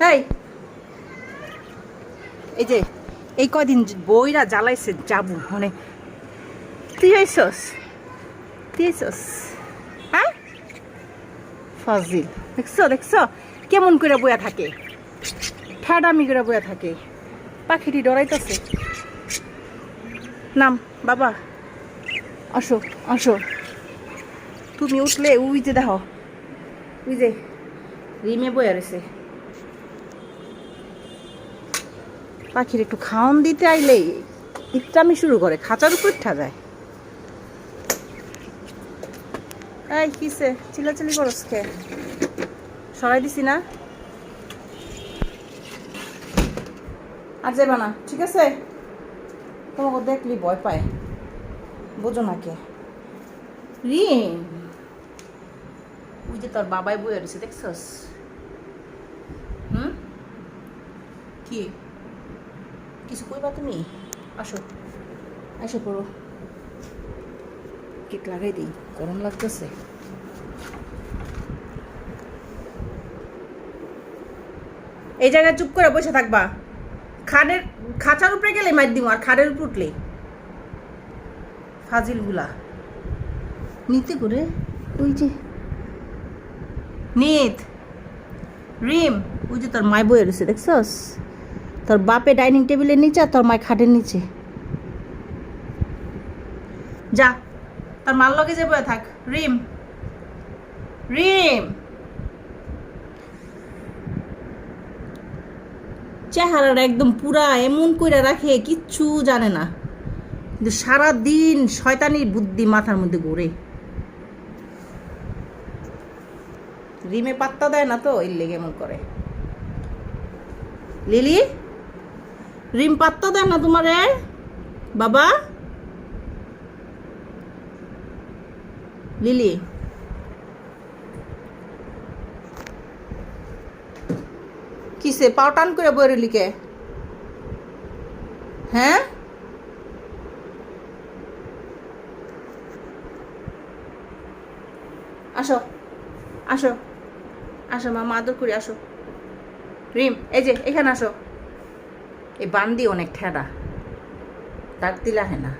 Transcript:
এই। এই যে, এই কদিন বইরা জ্বালাইছে যাব মানে তুই হইছস তুই হইছস হ্যাঁ? ফাজিল। দেখছ দেখছ? কেমন করে বইয়া থাকে? ঠাডামি করে বইয়া থাকে। পাখিটি ডরাইতেছে। নাম, বাবা। আসো আসো। তুমি উঠলে, উই যে দেখো। উই যে রিমে বইয়া রয়েছে পাখির একটু খাওয়ান দিতে আইলেই ইত্রামি শুরু করে, খাঁচার উপর উঠা যায়। এই কিসে চিলাচিলি করস কে? সরাই দিছি না? আর যাবা না, ঠিক আছে? তোমাকে দেখলি ভয় পায়। বোঝো না কে? রিম! ওই যে তোর বাবাই বইয়া রয়েছে, দেখছস? হুম? কি? কিছু কইবা তুমি? আসো আসো পড়ো। কেক লাগাই দিই, গরম লাগতেছে। এই জায়গায় চুপ করে বসে থাকবা। খাটের খাঁচার উপরে গেলে মার দিব আর খাটের উপর উঠলে। ফাজিলগুলা। নিতে করে ওই যে, নিত। রিম, ওই যে তোর মায় বয়ে রয়েছে, দেখছস? তোর বাপে ডাইনিং টেবিলের নিচে আর তোর মায় খাটের নিচে। যা, তোর মার লগে যে বয়ে থাক। Rim rim. চেহারাটা একদম পুরা এমন করে রাখে, কিচ্ছু জানে না। কিন্তু সারা দিন শয়তানির বুদ্ধি মাথার মধ্যে ঘুরে। রিমে পাত্তা দেয় না তো, এর লেগে এমন করে। লিলি? রিম পাত্তা দেয় না তোমারে? বাবা? লিলি? কিসে? পাও টান করে বই হ্যাঁ? আসো আসো আসো মা আদর করি, আসো। রিম, এই যে, এখানে আসো। এই বান্দি অনেক ঠেডা তার তিলা হেনা